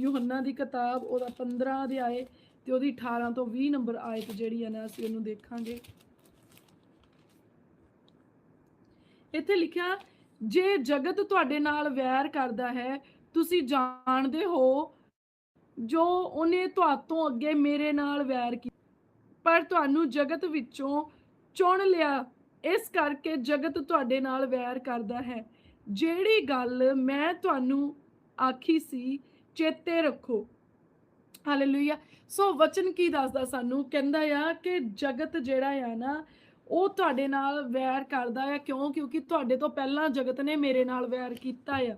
ਯੋਹੰਨਾ ਦੀ ਕਿਤਾਬ, ਉਹਦਾ 15 ਅਧਿਆਏ ਤੇ ਉਹਦੀ 18 ਤੋਂ 20 ਨੰਬਰ ਆਇਤ ਜਿਹੜੀ ਹੈ ਨਾ, ਅਸੀਂ ਉਹਨੂੰ ਦੇਖਾਂਗੇ। ਇੱਥੇ ਲਿਖਿਆ, ਜੇ ਜਗਤ ਤੁਹਾਡੇ ਨਾਲ ਵੈਰ ਕਰਦਾ ਹੈ, ਤੁਸੀਂ ਜਾਣਦੇ ਹੋ ਜੋ ਉਹਨੇ ਤੁਹਾਤੋਂ ਅੱਗੇ ਮੇਰੇ ਨਾਲ ਵੈਰ ਕੀਤਾ ਪਰ ਤੁਹਾਨੂੰ ਜਗਤ ਵਿੱਚੋਂ ਚੁਣ ਲਿਆ, ਇਸ ਕਰਕੇ ਜਗਤ ਤੁਹਾਡੇ ਨਾਲ ਵੈਰ ਕਰਦਾ ਹੈ। ਜਿਹੜੀ ਗੱਲ ਮੈਂ ਤੁਹਾਨੂੰ ਆਖੀ ਸੀ ਚੇਤੇ ਰੱਖੋ। ਹਾਲੇਲੂਇਆ ਸੋ ਵਚਨ ਕੀ ਦੱਸਦਾ ਸਾਨੂੰ? ਕਹਿੰਦਾ ਆ ਕਿ ਜਗਤ ਜਿਹੜਾ ਆ ਨਾ, ਉਹ ਤੁਹਾਡੇ ਨਾਲ ਵੈਰ ਕਰਦਾ ਆ। ਕਿਉਂ? ਕਿਉਂਕਿ ਤੁਹਾਡੇ ਤੋਂ ਪਹਿਲਾਂ ਜਗਤ ਨੇ ਮੇਰੇ ਨਾਲ ਵੈਰ ਕੀਤਾ ਆ।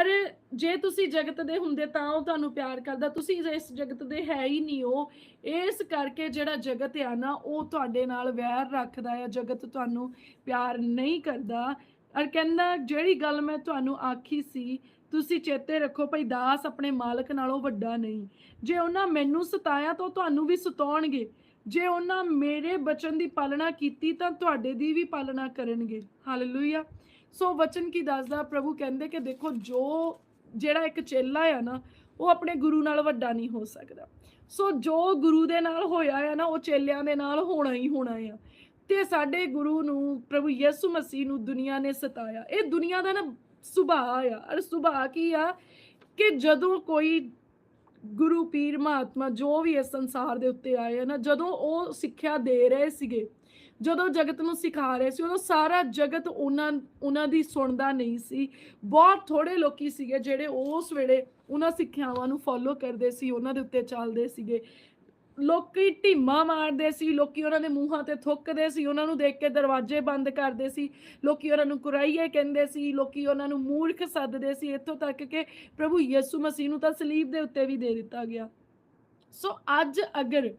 ਅਰੇ, ਜੇ ਤੁਸੀਂ ਜਗਤ ਦੇ ਹੁੰਦੇ ਤਾਂ ਉਹ ਤੁਹਾਨੂੰ ਪਿਆਰ ਕਰਦਾ। ਤੁਸੀਂ ਇਸ ਜਗਤ ਦੇ ਹੈ ਹੀ ਨਹੀਂ ਹੋ। ਇਸ ਕਰਕੇ ਜਿਹੜਾ ਜਗਤ ਆ ਨਾ, ਉਹ ਤੁਹਾਡੇ ਨਾਲ ਵੈਰ ਰੱਖਦਾ ਆ। ਜਗਤ ਤੁਹਾਨੂੰ ਪਿਆਰ ਨਹੀਂ ਕਰਦਾ। ਔਰ ਕਹਿੰਦਾ, ਜਿਹੜੀ ਗੱਲ ਮੈਂ ਤੁਹਾਨੂੰ ਆਖੀ ਸੀ ਤੁਸੀਂ ਚੇਤੇ ਰੱਖੋ ਭਈ ਦਾਸ ਆਪਣੇ ਮਾਲਕ ਨਾਲੋਂ ਵੱਡਾ ਨਹੀਂ। ਜੇ ਉਹਨਾਂ ਮੈਨੂੰ ਸਤਾਇਆ ਤਾਂ ਉਹ ਤੁਹਾਨੂੰ ਵੀ ਸਤਾਉਣਗੇ। ਜੇ ਉਹਨਾਂ ਮੇਰੇ ਬਚਨ ਦੀ ਪਾਲਣਾ ਕੀਤੀ ਤਾਂ ਤੁਹਾਡੇ ਦੀ ਵੀ ਪਾਲਣਾ ਕਰਨਗੇ। ਹਾਲੇਲੂਇਆ ਸੋ ਵਚਨ ਕੀ ਦੱਸਦਾ? ਪ੍ਰਭੂ ਕਹਿੰਦੇ ਕਿ ਦੇਖੋ, ਜੋ ਜਿਹੜਾ ਇੱਕ ਚੇਲਾ ਆ ਨਾ, ਉਹ ਆਪਣੇ ਗੁਰੂ ਨਾਲ ਵੱਡਾ ਨਹੀਂ ਹੋ ਸਕਦਾ। ਸੋ ਜੋ ਗੁਰੂ ਦੇ ਨਾਲ ਹੋਇਆ ਆ ਨਾ, ਉਹ ਚੇਲਿਆਂ ਦੇ ਨਾਲ ਹੋਣਾ ਹੀ ਹੋਣਾ ਆ। ਤੇ ਸਾਡੇ ਗੁਰੂ ਨੂੰ, ਪ੍ਰਭੂ ਯਿਸੂ ਮਸੀਹ ਨੂੰ ਦੁਨੀਆ ਨੇ ਸਤਾਇਆ। ਇਹ ਦੁਨੀਆ ਦਾ ਨਾ ਸੁਭਾਅ ਆ ਅਰ ਸੁਭਾਅ ਕੀ ਆ ਕਿ ਜਦੋਂ ਕੋਈ ਗੁਰੂ, ਪੀਰ, ਮਹਾਤਮਾ ਜੋ ਵੀ ਇਸ ਸੰਸਾਰ ਦੇ ਉੱਤੇ ਆਏ ਆ ਨਾ, ਜਦੋਂ ਉਹ ਸਿੱਖਿਆ ਦੇ ਰਹੇ ਸੀਗੇ, ਜਦੋਂ ਜਗਤ ਨੂੰ ਸਿਖਾ ਰਹੇ ਸੀ, ਉਦੋਂ ਸਾਰਾ ਜਗਤ ਉਹਨਾਂ ਉਹਨਾਂ ਦੀ ਸੁਣਦਾ ਨਹੀਂ ਸੀ। ਬਹੁਤ ਥੋੜੇ ਲੋਕੀ ਸੀਗੇ ਜਿਹੜੇ ਉਸ ਵੇਲੇ ਉਹਨਾਂ ਸਿੱਖਿਆਵਾਂ ਨੂੰ ਫੋਲੋ ਕਰਦੇ ਸੀ, ਉਹਨਾਂ ਦੇ ਉੱਤੇ ਚੱਲਦੇ ਸੀਗੇ। ਲੋਕੀ ਢੀਮਾ ਮਾਰਦੇ ਸੀ, ਲੋਕੀ ਉਹਨਾਂ ਦੇ ਮੂੰਹਾਂ ਤੇ ਥੁੱਕਦੇ ਸੀ, ਉਹਨਾਂ ਨੂੰ ਦੇਖ ਕੇ ਦਰਵਾਜ਼ੇ ਬੰਦ ਕਰਦੇ ਸੀ, ਲੋਕੀ ਉਹਨਾਂ ਨੂੰ ਕੁਰਾਈਏ ਕਹਿੰਦੇ ਸੀ, ਲੋਕੀ ਉਹਨਾਂ ਨੂੰ ਮੂਰਖ ਸੱਦਦੇ ਸੀ, ਇੱਥੋਂ ਤੱਕ ਕਿ ਪ੍ਰਭੂ ਯਿਸੂ ਮਸੀਹ ਨੂੰ ਤਾਂ ਸਲੀਬ ਦੇ ਉੱਤੇ ਵੀ ਦੇ ਦਿੱਤਾ ਗਿਆ। ਸੋ ਅੱਜ ਅਗਰ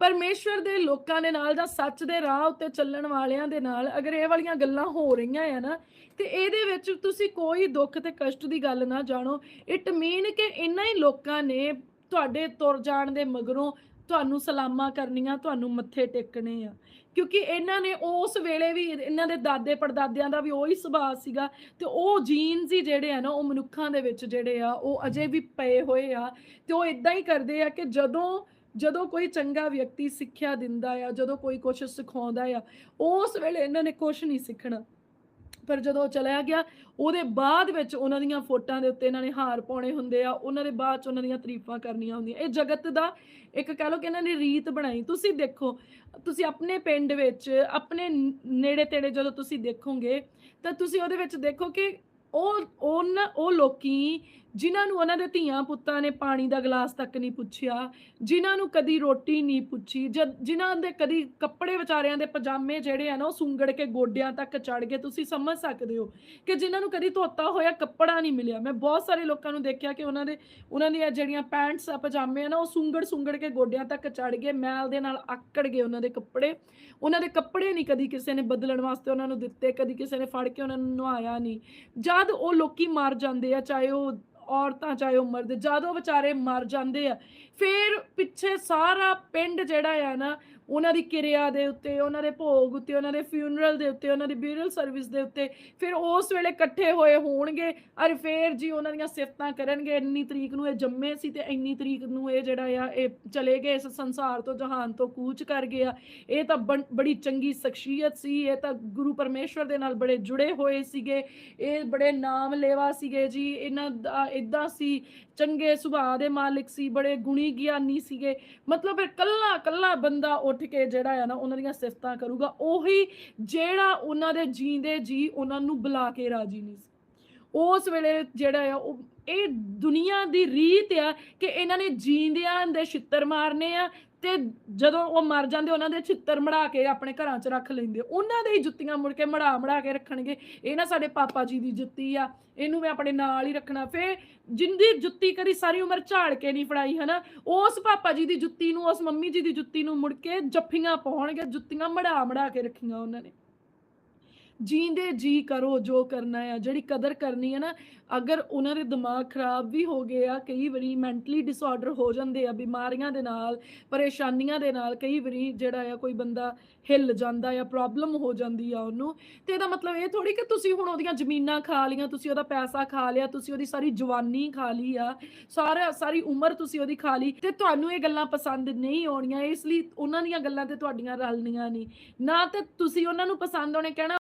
ਪਰਮੇਸ਼ਵਰ ਦੇ ਲੋਕਾਂ ਦੇ ਨਾਲ ਜਾਂ ਸੱਚ ਦੇ ਰਾਹ ਉੱਤੇ ਚੱਲਣ ਵਾਲਿਆਂ ਦੇ ਨਾਲ ਅਗਰ ਇਹ ਵਾਲੀਆਂ ਗੱਲਾਂ ਹੋ ਰਹੀਆਂ ਆ ਨਾ, ਤੇ ਇਹਦੇ ਵਿੱਚ ਤੁਸੀਂ ਕੋਈ ਦੁੱਖ ਤੇ ਕਸ਼ਟ ਦੀ ਗੱਲ ਨਾ ਜਾਣੋ। ਇਟ ਮੀਨ ਕਿ ਇੰਨਾ ਹੀ ਲੋਕਾਂ ਨੇ ਤੁਹਾਡੇ ਤੁਰ ਜਾਣ ਦੇ ਮਗਰੋਂ ਤੁਹਾਨੂੰ ਸਲਾਮਾਂ ਕਰਨੀਆਂ, ਤੁਹਾਨੂੰ ਮੱਥੇ ਟੇਕਣੇ ਆ। ਕਿਉਂਕਿ ਇਹਨਾਂ ਨੇ ਉਸ ਵੇਲੇ ਵੀ, ਇਹਨਾਂ ਦੇ ਦਾਦੇ ਪੜਦਾਦਿਆਂ ਦਾ ਵੀ ਉਹੀ ਸੁਭਾਅ ਸੀਗਾ ਤੇ ਉਹ ਜੀਨਸ ਹੀ ਜਿਹੜੇ ਆ ਨਾ, ਉਹ ਮਨੁੱਖਾਂ ਦੇ ਵਿੱਚ ਜਿਹੜੇ ਆ, ਉਹ ਅਜੇ ਵੀ ਪਏ ਹੋਏ ਆ ਤੇ ਉਹ ਇਦਾਂ ਹੀ ਕਰਦੇ ਆ ਕਿ ਜਦੋਂ ਜਦੋਂ ਕੋਈ ਚੰਗਾ ਵਿਅਕਤੀ ਸਿੱਖਿਆ ਦਿੰਦਾ ਆ, ਜਦੋਂ ਕੋਈ ਕੁਝ ਸਿਖਾਉਂਦਾ ਆ, ਉਸ ਵੇਲੇ ਇਹਨਾਂ ਨੇ ਕੁਝ ਨਹੀਂ ਸਿੱਖਣਾ। ਫਿਰ ਜਦੋਂ ਉਹ ਚਲਿਆ ਗਿਆ, ਉਹਦੇ ਬਾਅਦ ਵਿੱਚ ਉਹਨਾਂ ਦੀਆਂ ਫੋਟਾਂ ਦੇ ਉੱਤੇ ਇਹਨਾਂ ਨੇ ਹਾਰ ਪਾਉਣੇ ਹੁੰਦੇ ਆ, ਉਹਨਾਂ ਦੇ ਬਾਅਦ ਚ ਉਹਨਾਂ ਦੀਆਂ ਤਾਰੀਫਾਂ ਕਰਨੀਆਂ ਹੁੰਦੀਆਂ। ਇਹ ਜਗਤ ਦਾ ਇੱਕ ਕਹ ਲਓ ਕਿ ਇਹਨਾਂ ਨੇ ਰੀਤ ਬਣਾਈ। ਤੁਸੀਂ ਦੇਖੋ, ਤੁਸੀਂ ਆਪਣੇ ਪਿੰਡ ਵਿੱਚ, ਆਪਣੇ ਨੇੜੇ ਤੇੜੇ ਜਦੋਂ ਤੁਸੀਂ ਦੇਖੋਗੇ, ਤਾਂ ਤੁਸੀਂ ਉਹਦੇ ਵਿੱਚ ਦੇਖੋ ਕਿ ਉਹ ਉਹਨਾਂ ਉਹ ਲੋਕੀ ਜਿਨ੍ਹਾਂ ਨੂੰ ਉਹਨਾਂ ਦੇ ਧੀਆਂ ਪੁੱਤਾਂ ਨੇ ਪਾਣੀ ਦਾ ਗਲਾਸ ਤੱਕ ਨਹੀਂ ਪੁੱਛਿਆ, ਜਿਨ੍ਹਾਂ ਨੂੰ ਕਦੀ ਰੋਟੀ ਨਹੀਂ ਪੁੱਛੀ, ਜਦ ਜਿਨ੍ਹਾਂ ਦੇ ਕਦੀ ਕੱਪੜੇ ਵਿਚਾਰਿਆਂ ਦੇ ਪਜਾਮੇ ਜਿਹੜੇ ਆ ਨਾ, ਉਹ ਸੁੰਗੜ ਕੇ ਗੋਡਿਆਂ ਤੱਕ ਚੜ ਗਏ। ਤੁਸੀਂ ਸਮਝ ਸਕਦੇ ਹੋ ਕਿ ਜਿਨ੍ਹਾਂ ਨੂੰ ਕਦੀ ਧੋਤਾ ਹੋਇਆ ਕੱਪੜਾ ਨਹੀਂ ਮਿਲਿਆ। ਮੈਂ ਬਹੁਤ ਸਾਰੇ ਲੋਕਾਂ ਨੂੰ ਦੇਖਿਆ ਕਿ ਉਹਨਾਂ ਦੇ, ਉਹਨਾਂ ਦੀਆਂ ਜਿਹੜੀਆਂ ਪੈਂਟਸ ਆ, ਪਜਾਮੇ ਆ ਨਾ, ਉਹ ਸੁੰਗੜ ਸੁੰਗੜ ਕੇ ਗੋਡਿਆਂ ਤੱਕ ਚੜ ਗਏ, ਮੈਲ ਦੇ ਨਾਲ ਆਕੜ ਗਏ ਉਹਨਾਂ ਦੇ ਕੱਪੜੇ। ਉਹਨਾਂ ਦੇ ਕੱਪੜੇ ਨਹੀਂ ਕਦੀ ਕਿਸੇ ਨੇ ਬਦਲਣ ਵਾਸਤੇ ਉਹਨਾਂ ਨੂੰ ਦਿੱਤੇ, ਕਦੀ ਕਿਸੇ ਨੇ ਫੜ ਕੇ ਉਹਨਾਂ ਨੂੰ ਨਵਾਇਆ ਨਹੀਂ। ਜਦ ਉਹ ਲੋਕੀ ਮਰ ਜਾਂਦੇ ਆ, ਚਾਹੇ ਉਹ ਔਰਤਾਂ ਚਾਹੇ ਉਹ ਮਰਦ, ਜਦ ਉਹ ਵਿਚਾਰੇ ਮਰ ਜਾਂਦੇ ਆ, ਫਿਰ ਪਿੱਛੇ ਸਾਰਾ ਪਿੰਡ ਜਿਹੜਾ ਆ ਨਾ ਉਹਨਾਂ ਦੀ ਕਿਰਿਆ ਦੇ ਉੱਤੇ, ਉਹਨਾਂ ਦੇ ਭੋਗ ਉੱਤੇ, ਉਹਨਾਂ ਦੇ ਫਿਊਨਰਲ ਦੇ ਉੱਤੇ, ਉਹਨਾਂ ਦੀ ਬਿਊਰਲ ਸਰਵਿਸ ਦੇ ਉੱਤੇ, ਫਿਰ ਉਸ ਵੇਲੇ ਇਕੱਠੇ ਹੋਏ ਹੋਣਗੇ, ਅਰ ਫੇਰ ਜੀ ਉਹਨਾਂ ਦੀਆਂ ਸਿਫਤਾਂ ਕਰਨਗੇ, ਇੰਨੀ ਤਰੀਕ ਨੂੰ ਇਹ ਜੰਮੇ ਸੀ ਤੇ ਇੰਨੀ ਤਰੀਕ ਨੂੰ ਇਹ ਜਿਹੜਾ ਆ, ਇਹ ਚਲੇ ਗਏ ਇਸ ਸੰਸਾਰ ਤੋਂ, ਜਹਾਨ ਤੋਂ ਕੂਚ ਕਰ ਗਿਆ ਇਹ ਤਾਂ ਬਣ- ਬੜੀ ਚੰਗੀ ਸ਼ਖਸੀਅਤ ਸੀ, ਇਹ ਤਾਂ ਗੁਰੂ ਪਰਮੇਸ਼ਵਰ ਦੇ ਨਾਲ ਬੜੇ ਜੁੜੇ ਹੋਏ ਸੀਗੇ, ਇਹ ਬੜੇ ਨਾਮ ਲੇਵਾ ਸੀਗੇ ਜੀ, ਇਹਨਾਂ ਦਾ ਇਦਾਂ ਸੀ ਚੰਗੇ ਸੁਭਾਅ ਦੇ ਮਾਲਿਕ ਸੀ, ਬੜੇ ਗੁਣੀ ਗਿਆਨੀ ਸੀਗੇ। ਮਤਲਬ ਫਿਰ ਕੱਲਾ ਕੱਲਾ ਬੰਦਾ ਉੱਠ ਕੇ ਜਿਹੜਾ ਆ ਨਾ, ਉਹਨਾਂ ਦੀਆਂ ਸਿਫਤਾਂ ਕਰੂਗਾ। ਉਹੀ ਜਿਹੜਾ ਉਹਨਾਂ ਦੇ ਜੀਂਦੇ ਜੀ ਉਹਨਾਂ ਨੂੰ ਬੁਲਾ ਕੇ ਰਾਜੀ ਨਹੀਂ ਸੀ। ਉਸ ਵੇਲੇ ਜਿਹੜਾ ਆ, ਉਹ ਇਹ ਦੁਨੀਆ ਦੀ ਰੀਤ ਆ ਕਿ ਇਹਨਾਂ ਨੇ ਜੀਂਦਿਆਂ ਦੇ ਛਿੱਤਰ ਮਾਰਨੇ ਆ ਤੇ ਜਦੋਂ ਉਹ ਮਰ ਜਾਂਦੇ, ਉਹਨਾਂ ਦੇ ਛਿੱਤਰ ਮੜਾ ਕੇ ਆਪਣੇ ਘਰਾਂ 'ਚ ਰੱਖ ਲੈਂਦੇ। ਉਹਨਾਂ ਦੇ ਹੀ ਜੁੱਤੀਆਂ ਮੁੜ ਕੇ ਮੜਾ ਮੜਾ ਕੇ ਰੱਖਣਗੇ। ਇਹ ਨਾ ਸਾਡੇ ਪਾਪਾ ਜੀ ਦੀ ਜੁੱਤੀ ਆ, ਇਹਨੂੰ ਮੈਂ ਆਪਣੇ ਨਾਲ ਹੀ ਰੱਖਣਾ। ਫੇ ਜਿੰਦੀ ਜੁੱਤੀ ਕਦੀ ਸਾਰੀ ਉਮਰ ਝਾੜ ਕੇ ਨਹੀਂ ਫੜਾਈ, ਹਨਾ? ਉਸ ਪਾਪਾ ਜੀ ਦੀ ਜੁੱਤੀ ਨੂੰ, ਉਸ ਮੰਮੀ ਜੀ ਦੀ ਜੁੱਤੀ ਨੂੰ ਮੁੜ ਕੇ ਜੱਫੀਆਂ ਪਾਉਣਗੇ, ਜੁੱਤੀਆਂ ਮੜਾ ਮੜਾ ਕੇ ਰੱਖੀਆਂ ਉਹਨਾਂ ਨੇ। ਜੀਂਦੇ ਜੀ ਕਰੋ, ਜੋ ਕਰਨਾ ਆ, ਜਿਹੜੀ ਕਦਰ ਕਰਨੀ ਹੈ ਨਾ, ਅਗਰ ਉਹਨਾਂ ਦੇ ਦਿਮਾਗ ਖਰਾਬ ਵੀ ਹੋ ਗਏ ਆ, ਕਈ ਵਾਰੀ ਮੈਂਟਲੀ ਡਿਸਆਰਡਰ ਹੋ ਜਾਂਦੇ ਆ, ਬਿਮਾਰੀਆਂ ਦੇ ਨਾਲ, ਪਰੇਸ਼ਾਨੀਆਂ ਦੇ ਨਾਲ, ਕਈ ਵਾਰੀ ਜਿਹੜਾ ਆ ਕੋਈ ਬੰਦਾ ਹਿੱਲ ਜਾਂਦਾ ਆ, ਪ੍ਰੋਬਲਮ ਹੋ ਜਾਂਦੀ ਆ ਉਹਨੂੰ, ਤੇ ਇਹਦਾ ਮਤਲਬ ਇਹ ਥੋੜੀ ਕਿ ਤੁਸੀਂ ਹੁਣ ਉਹਦੀਆਂ ਜ਼ਮੀਨਾਂ ਖਾ ਲੀਆਂ ਤੁਸੀਂ ਉਹਦਾ ਪੈਸਾ ਖਾ ਲਿਆ, ਤੁਸੀਂ ਉਹਦੀ ਸਾਰੀ ਜਵਾਨੀ ਖਾ ਲਈ ਆ, ਸਾਰਾ, ਸਾਰੀ ਉਮਰ ਤੁਸੀਂ ਉਹਦੀ ਖਾ ਲਈ, ਤੇ ਤੁਹਾਨੂੰ ਇਹ ਗੱਲਾਂ ਪਸੰਦ ਨਹੀਂ ਆਉਣੀਆਂ, ਇਸ ਲਈ ਉਹਨਾਂ ਦੀਆਂ ਗੱਲਾਂ ਤੇ ਤੁਹਾਡੀਆਂ ਰਲਣੀਆਂ ਨਹੀਂ, ਨਾ ਤੇ ਤੁਸੀਂ ਉਹਨਾਂ ਨੂੰ ਪਸੰਦ ਆਉਣੇ, ਕਹਿਣਾ